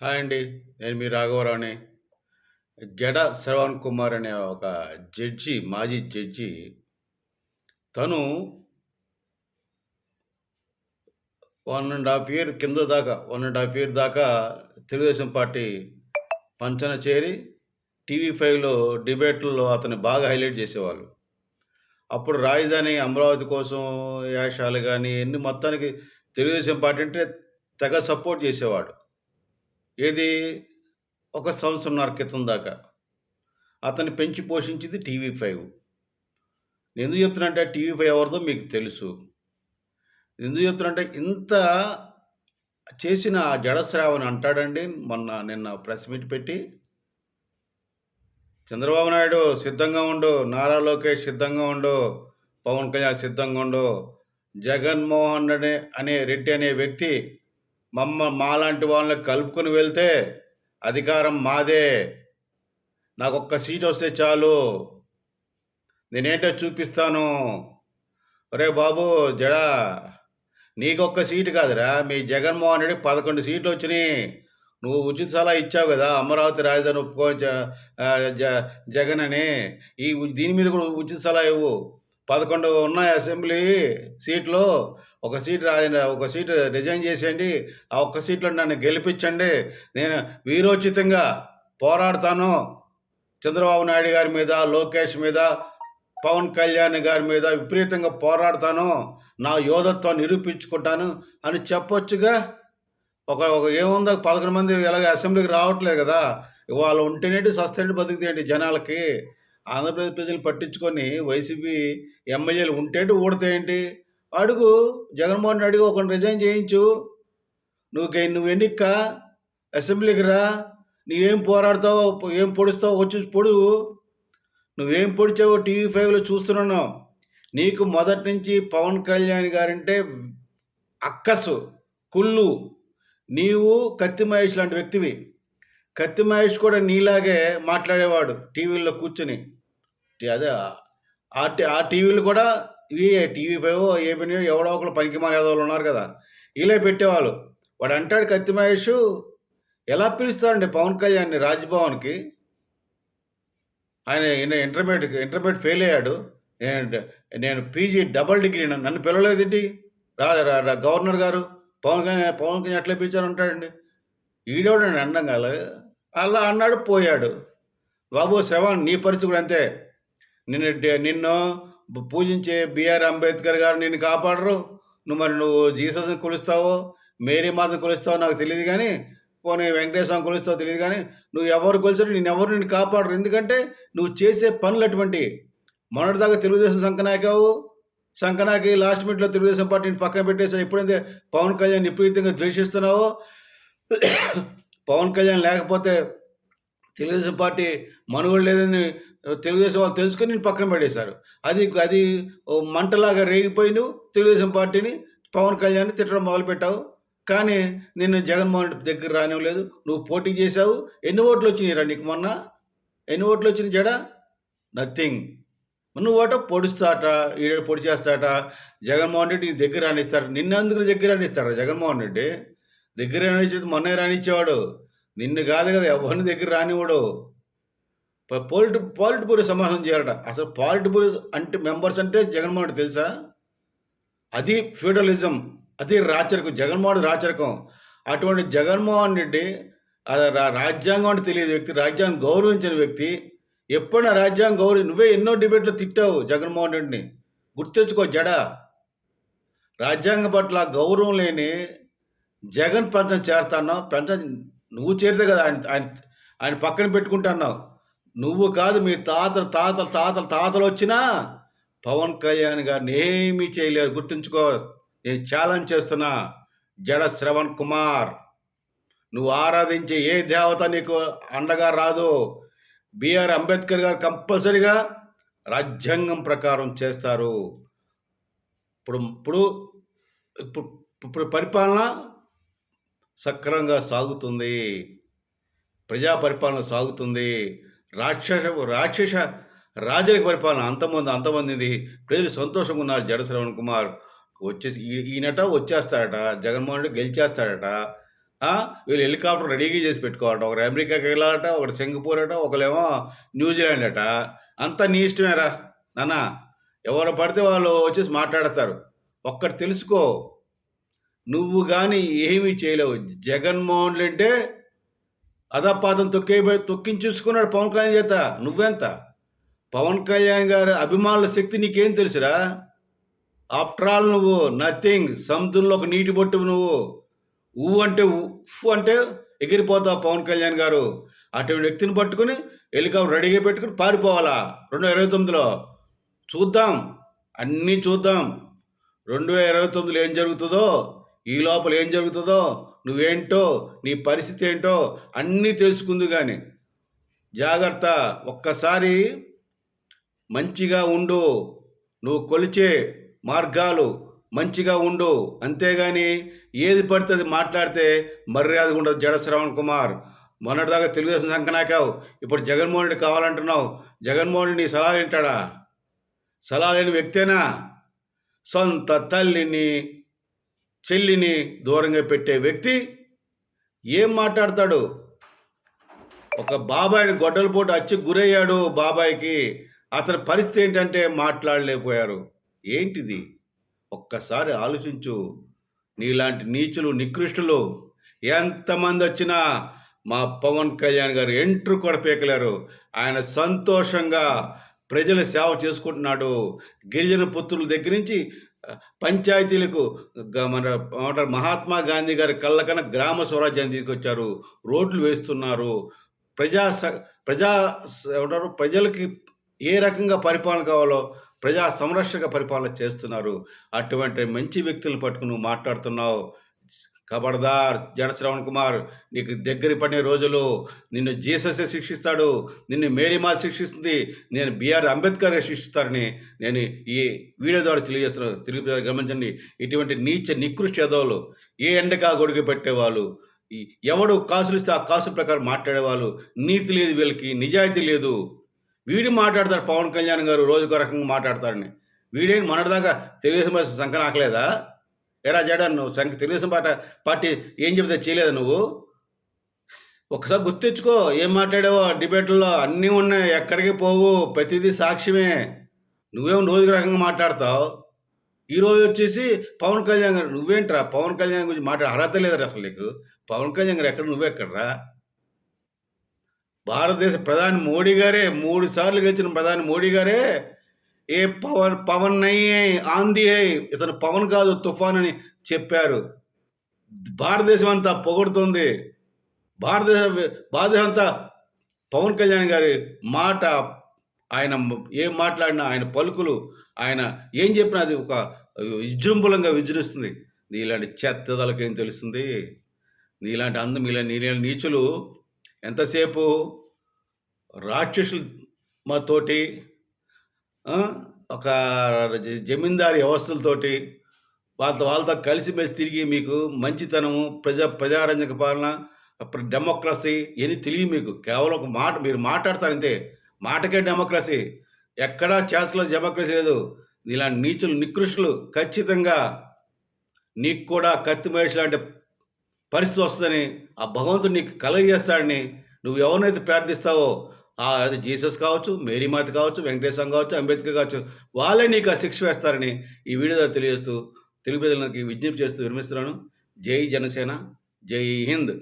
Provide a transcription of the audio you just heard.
Hi అండి. నేను మీ రాఘవరావుని. గెడ శ్రవణ్ కుమార్ అనే ఒక జడ్జి, మాజీ జడ్జి తను వన్ అండ్ హాఫ్ ఇయర్ కింద దాకా వన్ అండ్ హాఫ్ ఇయర్ దాకా తెలుగుదేశం పార్టీ పంచన చేరి టీవీ ఫైవ్‌లో డిబేట్లలో అతను బాగా హైలైట్ చేసేవాళ్ళు. అప్పుడు రాజధాని అమరావతి కోసం యాషాలు కానీ ఎన్ని మొత్తానికి తెలుగుదేశం పార్టీ అంటే తెగ సపోర్ట్ చేసేవాడు. ఏది ఒక సంవత్సరంన్నర క్రితం దాకా. అతన్ని పెంచి పోషించింది టీవీ ఫైవ్. ఎందుకు చెప్తున్నానంటే టీవీ ఫైవ్ ఎవరిదో మీకు తెలుసు. ఎందుకు చెప్తున్నానంటే ఇంత చేసిన జడశ్రావణి అంటాడండి మొన్న నిన్న ప్రెస్ మీట్ పెట్టి చంద్రబాబు నాయుడు సిద్ధంగా ఉండు. నారా లోకేష్ సిద్ధంగా ఉండు. పవన్ కళ్యాణ్ సిద్ధంగా ఉండు. జగన్మోహన్ అనే అనే రెడ్డి అనే వ్యక్తి మమ్మ మాలాంటి వాళ్ళని కలుపుకొని వెళ్తే అధికారం మాదే. నాకొక్క వస్తే చాలు. నేనేంటో చూపిస్తాను. ఒరే బాబు జడా నీకొక్క సీటు కాదురా! మీ జగన్మోహన్ రెడ్డికి 11 సీట్లొచ్చినియి. నువ్వు ఉచిత సలహా ఇచ్చావు కదా అమరావతి రాజధాని ఒప్పుకో జ జగన్ అని. ఈ దీని మీద కూడా ఉచిత సలహా ఇవ్వు. 11 ఉన్నాయి అసెంబ్లీ సీట్లు. ఒక సీట్ రాజ ఒక సీట్ రిజైన్ చేసేయండి. ఆ ఒక్క సీట్‌లో నన్ను గెలిపించండి. నేను వీరోచితంగా పోరాడతాను. చంద్రబాబు నాయుడు గారి మీద, లోకేష్ మీద, పవన్ కళ్యాణ్ గారి మీద విపరీతంగా పోరాడతాను. నా యోధత్వాన్ని నిరూపించుకుంటాను అని చెప్పొచ్చుగా. ఒక ఒక ఏముందో పదకొండు మంది ఇలాగ అసెంబ్లీకి రావట్లేదు కదా వాళ్ళు ఉంటేనేటి సస్తేనేటి బతికితేంటి జనాలకి. ఆంధ్రప్రదేశ్ ప్రజలు పట్టించుకొని వైసీపీ ఎమ్మెల్యేలు ఉంటేంటి, ఊడితే ఏంటి? అడుగు. జగన్మోహన్ అడిగి ఒకడిని రిజైన్ చేయించు. నువ్వు నువ్వు ఎన్నిక అసెంబ్లీకి రా. నువ్వేం పోరాడతావో, ఏం పొడుస్తావో వచ్చి పొడువు. నువ్వేం పొడిచావో టీవీ ఫైవ్‌లో చూస్తున్నాను. నీకు మొదటి నుంచి పవన్ కళ్యాణ్ గారంటే అక్కసు, కుళ్ళు. నీవు కత్తి మహేష్ లాంటి వ్యక్తివి. కత్తి మహేష్ కూడా నీలాగే మాట్లాడేవాడు టీవీల్లో కూర్చొని. అదే ఆ ఆ టీవీలు కూడా ఇవి టీవీ ఫైవ్, ఏబీ న్యూస్ ఎవడో ఒకళ్ళు పనికిమాలిన ఎదవలు ఉన్నారు కదా! వీళ్ళే పెట్టేవాళ్ళు. వాడు అంటాడు కత్తి మహేష్ ఎలా పిలుస్తాడండి పవన్ కళ్యాణ్‌ని రాజ్‌భవన్‌కి? ఆయన ఈయన ఇంటర్మీడియట్ ఫెయిల్ అయ్యాడు. నేను నేను పీజీ డబల్ డిగ్రీ నన్ను పిలవలేదేంటి? రా గవర్నర్ గారు పవన్ కళ్యాణ్ పవన్ కళ్యాణ్ ఎట్లా పిలిచారు అంటాడండి. ఈడెవడండి అనడం కాలే. అలా అన్నాడు పోయాడు. బాబు శవాన్ నీ పరిస్థితి కూడా అంతే. నిన్ను డే నిన్ను పూజించే బిఆర్ అంబేద్కర్ గారు నిన్ను కాపాడరు. నువ్వు మరి నువ్వు జీసస్‌ని కొలుస్తావో, మేరీ మాతను కొలుస్తావో నాకు తెలియదు కానీ పోనీ వెంకటేశ్వరం కొలుస్తావో తెలీదు కానీ నువ్వు ఎవరు కొలిచారు నేను ఎవరు నిన్ను కాపాడరు. ఎందుకంటే నువ్వు చేసే పనులు అటువంటి మొన్నటిదాకా తెలుగుదేశం సంకనాకావు. సంకనాకి లాస్ట్ మినిట్‌లో తెలుగుదేశం పార్టీని పక్కన పెట్టేసి ఎప్పుడైతే పవన్ కళ్యాణ్ విపరీతంగా ద్వేషిస్తున్నావో పవన్ కళ్యాణ్ లేకపోతే తెలుగుదేశం పార్టీ మనుగడ లేదని తెలుగుదేశం వాళ్ళు తెలుసుకొని నేను పక్కన పడేశారు. అది అది ఓ మంటలాగా రేగిపోయి నువ్వు తెలుగుదేశం పార్టీని, పవన్ కళ్యాణ్‌ని తిట్టడం మొదలుపెట్టావు. కానీ నిన్ను జగన్మోహన్ రెడ్డి దగ్గర రానివ్వలేదు. నువ్వు పోటీ చేశావు. ఎన్ని ఓట్లు వచ్చినాయి రా నీకు మొన్న? ఎన్ని ఓట్లు వచ్చిన జడ? నథింగ్. నువ్వు ఓట పొడుస్తాట, ఈడ పొడి చేస్తాట. జగన్మోహన్ రెడ్డి నీ దగ్గర రానిస్తాడు. నిన్నందుకు దగ్గర రానిస్తాడురా జగన్మోహన్ రెడ్డి? దగ్గర రానిచ్చేది మొన్నే రానిచ్చేవాడు. నిన్ను కాదు కదా! ఎవరిని దగ్గర రానివాడు ప పోలిట్ పాలిట్ బ్యూరో సమావేశం చేయాలట. అసలు పాలిట్ బ్యూరో అంటే మెంబర్స్ అంటే జగన్మోహన్ తెలుసా? అది ఫ్యూడలిజం. అది రాచరికం. జగన్మోహన్ రాచరికం. అటువంటి జగన్మోహన్ రెడ్డి రా రాజ్యాంగం అంటే తెలియని వ్యక్తి, రాజ్యాంగం గౌరవించిన వ్యక్తి. ఎప్పుడైనా రాజ్యాంగం గౌరవి నువ్వే ఎన్నో డిబేట్లు తిట్టావు జగన్మోహన్ రెడ్డిని. గుర్తెచ్చుకో జడ. రాజ్యాంగం పట్ల గౌరవం లేని జగన్ పంచన చేరతన్నావు. పెంచ నువ్వు చేరితే కదా ఆయన ఆయన ఆయన పక్కన పెట్టుకుంటా అన్నావు. నువ్వు కాదు మీ తాతలు, తాతలు, తాతలు, తాతలొచ్చినా పవన్ కళ్యాణ్ గారిని ఏమీ చేయలేరు. గుర్తుంచుకో. నేను ఛాలెంజ్ చేస్తున్నా. జడ శ్రవణ్ కుమార్. నువ్వు ఆరాధించే ఏ దేవత నీకు అండగా రాదు. బిఆర్ అంబేద్కర్ గారు కంపల్సరీగా రాజ్యాంగం ప్రకారం చేస్తారు. ఇప్పుడు ఇప్పుడు ఇప్పుడు ఇప్పుడు పరిపాలన సక్రమంగా సాగుతుంది. ప్రజా పరిపాలన సాగుతుంది. రాక్షస రాక్షస రాజరిక పరిపాలన అంతమంది అంతమందింది. ప్రజలు సంతోషంగా ఉన్నారు జడశ్రవణ్ కుమార్. వచ్చేసి ఈ ఈయనట వచ్చేస్తాడట. జగన్మోహన్ రెడ్డి గెలిచేస్తాడట. వీళ్ళు హెలికాప్టర్ రెడీగా చేసి పెట్టుకోవాలట. ఒకరు అమెరికాకి వెళ్ళాలట, ఒకటి సింగపూర్ అట, ఒకళ్ళేమో న్యూజిలాండ్ అట. అంతా నీ ఇష్టమేరా నాన్న. ఎవరు పడితే వాళ్ళు వచ్చేసి మాట్లాడతారు. ఒక్కటి తెలుసుకో. నువ్వు కానీ ఏమీ చేయలేవు. జగన్మోహన్ అంటే అధపాదం తొక్కే తొక్కించేసుకున్నాడు పవన్ కళ్యాణ్ చేత. నువ్వెంత? పవన్ కళ్యాణ్ గారి అభిమానుల శక్తి నీకేం తెలుసురా? ఆఫ్టర్ ఆల్ నువ్వు నథింగ్. సముద్రంలో ఒక నీటి బొట్టు నువ్వు. ఊ అంటే ఉఫ్ అంటే ఎగిరిపోతావు పవన్ కళ్యాణ్ గారు. అటువంటి వ్యక్తిని పట్టుకొని హెలికాప్టర్ రెడీగా పెట్టుకొని పారిపోవాలా 2029లో. చూద్దాం. అన్నీ చూద్దాం. 2029లో ఏం జరుగుతుందో ఈ లోపల ఏం జరుగుతుందో నువ్వేంటో, నీ పరిస్థితి ఏంటో అన్నీ తెలుసుకుంది కానీ జాగ్రత్త. ఒక్కసారి మంచిగా ఉండు. నువ్వు కొలిచే మార్గాలు మంచిగా ఉండు. అంతేగాని ఏది పడితే అది మాట్లాడితే మర్యాదగా ఉండదు జడ శ్రవణ్ కుమార్. మొన్నటిదాకా తెలుగుదేశం సంకనాకావు. ఇప్పుడు జగన్మోహన్ రెడ్డి కావాలంటున్నావు. జగన్మోహన్ రెడ్డి నీ సలహా వింటాడా? సలహా లేని వ్యక్తేనా? సొంత తల్లిని, చెల్లిని దూరంగా పెట్టే వ్యక్తి ఏం మాట్లాడతాడు? ఒక బాబాయిని గొడ్డలపోటు అచ్చి గురయ్యాడు బాబాయికి. అతని పరిస్థితి ఏంటంటే మాట్లాడలేకపోయారు. ఏంటిది? ఒక్కసారి ఆలోచించు. నీలాంటి నీచులు, నికృష్టులు ఎంతమందొచ్చినా మా పవన్ కళ్యాణ్ గారు ఎంట్రు కూడా పీకలేరు. ఆయన సంతోషంగా ప్రజల సేవ చేసుకుంటున్నాడు. గిరిజన పుత్రుల దగ్గర నుంచి పంచాయతీలకు మన మహాత్మా గాంధీ గారి కళ్ళకన గ్రామ స్వరాజ్యాన్ని తీసుకొచ్చారు. రోడ్లు వేస్తున్నారు. ప్రజా స ప్రజా ఏమంటారు ప్రజలకి ఏ రకంగా పరిపాలన కావాలో ప్రజా సంరక్షక పరిపాలన చేస్తున్నారు. అటువంటి మంచి వ్యక్తులను పట్టుకుని మాట్లాడుతున్నావు. కబర్దార్ జనశ్రవణ్ కుమార్. నీకు దగ్గర పడిన రోజులు నిన్ను జీససే శిక్షిస్తాడు. నిన్ను మేరీమా శిక్షిస్తుంది. నేను బిఆర్ అంబేద్కర్ శిక్షిస్తారని నేను ఈ వీడియో ద్వారా తెలియజేస్తున్నాను. తెలుగు గమనించండి. ఇటువంటి నీచ నికృష్ట ఎదవలు ఏ ఎండకా గొడుగు పెట్టేవాళ్ళు. ఎవడు కాసులు ఇస్తే ఆ కాసు ప్రకారం మాట్లాడేవాళ్ళు. నీతి లేదు వీళ్ళకి. నిజాయితీ లేదు. వీడు మాట్లాడతారు పవన్ కళ్యాణ్ గారు రోజుకో రకంగా మాట్లాడతారని వీడేంటి మొన్నటిదాకా తెలుగుదేశం పార్టీ సంకనాకలేదా? ఎరా జడ నువ్వు సంఖ్య తెలుగుదేశం పాట పార్టీ ఏం చెబితే చేయలేదు నువ్వు? ఒక్కసారి గుర్తించుకో ఏం మాట్లాడావో డిబేట్లో అన్నీ ఉన్నాయి. ఎక్కడికి పోవు. ప్రతిదీ సాక్ష్యమే. నువ్వేం రోజుకో రకంగా మాట్లాడతావు. ఈరోజు వచ్చేసి పవన్ కళ్యాణ్ గారు నువ్వేంట్రా పవన్ కళ్యాణ్ గురించి మాట్లాడే అర్హత లేదురా అసలు నీకు. పవన్ కళ్యాణ్ గారు ఎక్కడ నువ్వెక్కడరా? భారతదేశ ప్రధాని మోడీ గారే మూడు సార్లు గెలిచిన ప్రధాని మోడీ గారే ఏ పవన్ పవన్ అయ్యే హై ఆంధీ హై. ఇతను పవన్ కాదు తుఫాన్ అని చెప్పారు. భారతదేశం అంతా పొగుడుతుంది. భారతదేశం భారతదేశం అంతా పవన్ కళ్యాణ్ గారి మాట ఆయన ఏం మాట్లాడినా ఆయన పలుకులు ఆయన ఏం చెప్పినా అది ఒక విజృంభలంగా విజృంభిస్తుంది. నీలాంటి చెత్తదలకేం తెలుస్తుంది? నీలాంటి అందం ఇలా నీలాంటి నీచులు ఎంతసేపు రాక్షసులు మాతోటి ఒక జ జమీందారీ వ్యవస్థలతోటి వాళ్ళతో వాళ్ళతో కలిసిమెలిసి తిరిగి మీకు మంచితనము, ప్రజా ప్రజారంజక పాలన, డెమోక్రసీ ఇవన్నీ తెలియ మీకు. కేవలం ఒక మాట మీరు మాట్లాడతారంతే. మాటకే డెమోక్రసీ. ఎక్కడా చేతలో డెమోక్రసీ లేదు. ఇలాంటి నీచులు, నికృష్టులు ఖచ్చితంగా నీకు కూడా కత్తి మహేష్ లాంటి పరిస్థితి వస్తుందని ఆ భగవంతుడు నీకు కలగజేస్తాడని నువ్వు ఎవరినైతే ప్రార్థిస్తావో అది జీసస్ కావచ్చు, మేరీమాత కావచ్చు, వెంకటేశ్వర కావచ్చు, అంబేద్కర్ కావచ్చు, వాళ్ళే నీకు ఆ శిక్ష వేస్తారని ఈ వీడియో తెలియజేస్తూ తెలుగు ప్రజలకి విజ్ఞప్తి చేస్తూ విరమిస్తున్నాను. జై జనసేన. జై హింద్.